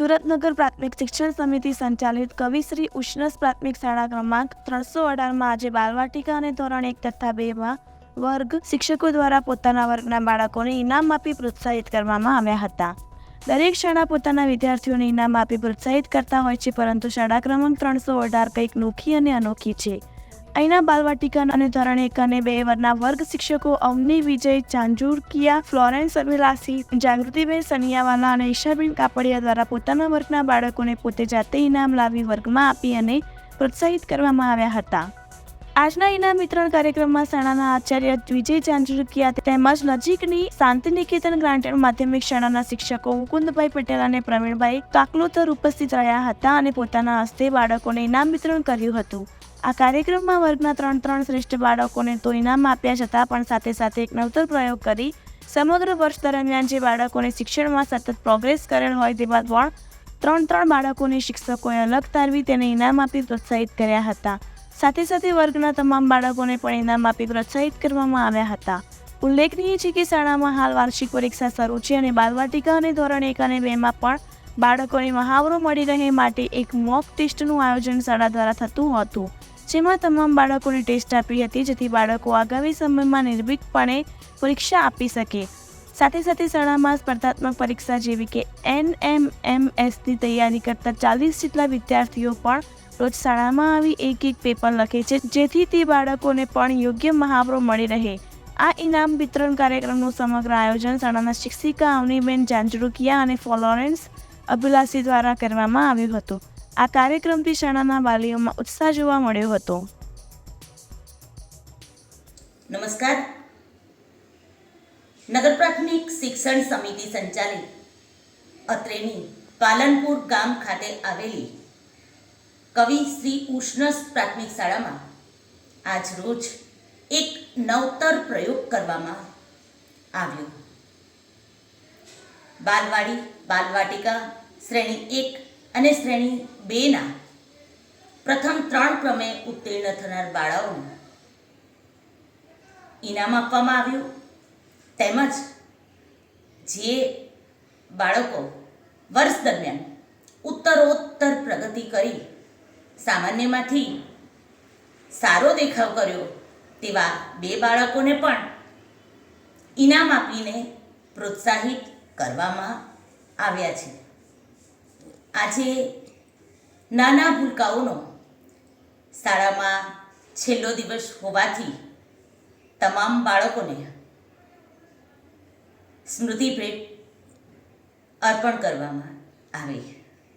સુરતનગર પ્રાથમિક શિક્ષણ સમિતિ સંચાલિત કવિશ્રી ઉષ્ણસ પ્રાથમિક શાળા ક્રમાંક ત્રણસો અઢારમાં આજે બાલવાટિકા અને ધોરણ એક તથા બેમાં વર્ગ શિક્ષકો દ્વારા પોતાના વર્ગના બાળકોને ઇનામ આપી પ્રોત્સાહિત કરવામાં આવ્યા હતા. દરેક શાળા પોતાના વિદ્યાર્થીઓને ઇનામ આપી પ્રોત્સાહિત કરતા હોય છે, પરંતુ શાળા ક્રમાંક ત્રણસો અઢાર કંઈક નોખી અને અનોખી છે. અહીંના બાલવાટિકા અને ધોરણ એક અને બે વરના વર્ગ શિક્ષકો અવની, વિજય ચાંજુરકિયા ફ્લોરેન્સ અભિલાસી જાગૃતિબેન સનિયાવાલા અને ઈશાબેન કાપડિયા દ્વારા પોતાના વર્ગના બાળકોને પોતે જાતે ઇનામ લાવી વર્ગમાં આપી અને પ્રોત્સાહિત કરવામાં આવ્યા હતા. આજના ઇનામ વિતરણ કાર્યક્રમમાં શાળાના આચાર્ય વિજય ચાંજુરકિયા તેમજ નજીકની શાંતિનિકેતન ગ્રાન્ટેડ માધ્યમિક શાળાના શિક્ષકો મુકુંદભાઈ પટેલ અને પ્રવીણભાઈ કાકલોતર ઉપસ્થિત રહ્યા હતા અને પોતાના હસ્તે બાળકોને ઇનામ વિતરણ કર્યું હતું. આ કાર્યક્રમમાં વર્ગના ત્રણ ત્રણ શ્રેષ્ઠ બાળકોને તો ઇનામ આપ્યા છતાં પણ સાથે સાથે એક નવતર પ્રયોગ કરી સમગ્ર વર્ષ દરમિયાન જે બાળકોને શિક્ષણમાં સતત પ્રોગ્રેસ કરેલ હોય તેવા પણ ત્રણ ત્રણ બાળકોને શિક્ષકોએ અલગ તારવી તેને ઇનામ આપી પ્રોત્સાહિત કર્યા હતા. સાથે સાથે વર્ગના તમામ બાળકોને પણ ઇનામ આપી પ્રોત્સાહિત કરવામાં આવ્યા હતા. ઉલ્લેખનીય છે કે શાળામાં હાલ વાર્ષિક પરીક્ષા શરૂ છે અને બાલવાટિકા અને ધોરણ એક અને બેમાં પણ બાળકોને મહાવરો મળી રહે માટે એક મોક ટેસ્ટનું આયોજન શાળા દ્વારા થતું હતું. જેમાં તમામ બાળકોને ટેસ્ટ આપી હતી, જેથી બાળકો આગામી સમયમાં નિર્ભીકપણે પરીક્ષા આપી શકે. સાથે સાથે શાળામાં સ્પર્ધાત્મક પરીક્ષા જેવી કે એન એમ એમ એસની તૈયારી કરતા ચાલીસ જેટલા વિદ્યાર્થીઓ પણ રોજ શાળામાં આવી એક એક પેપર લખે છે, જેથી તે બાળકોને પણ યોગ્ય મહાવરો મળી રહે. આ ઇનામ વિતરણ કાર્યક્રમનું સમગ્ર આયોજન શાળાના શિક્ષિકા અવનીબેન જાંજરૂકિયા અને ફ્લોરેન્સ અભિલાષી દ્વારા કરવામાં આવ્યું હતું. આ કાર્યક્રમથી શાળાના વાલીઓમાં ઉત્સાહ જોવા મળ્યો હતો. નમસ્કાર. નગર પ્રાથમિક શિક્ષણ સમિતિ સંચાલિત અત્રેની પાલનપુર ગામ ખાતે આવેલી કવિ શ્રી ઉષ્ણસ પ્રાથમિક શાળામાં આજ રોજ એક નવતર પ્રયોગ કરવામાં આવ્યો. બાલવાડી, બાલવાટિકા, શ્રેણી એક અને શ્રેણી બેના પ્રથમ ત્રણ ક્રમે ઉત્તીર્ણ થનાર બાળાઓનું ઇનામ આપવામાં આવ્યું. તેમજ જે બાળકો વર્ષ દરમિયાન ઉત્તરોત્તર પ્રગતિ કરી સામાન્યમાંથી સારો દેખાવ કર્યો તેવા બે બાળકોને પણ ઇનામ આપીને પ્રોત્સાહિત કરવામાં આવ્યા છે. આજે નાના ભૂલકાઓનો શાળામાં છેલ્લો દિવસ હોવાથી તમામ બાળકોને સ્મૃતિ ભેટ અર્પણ કરવામાં આવી.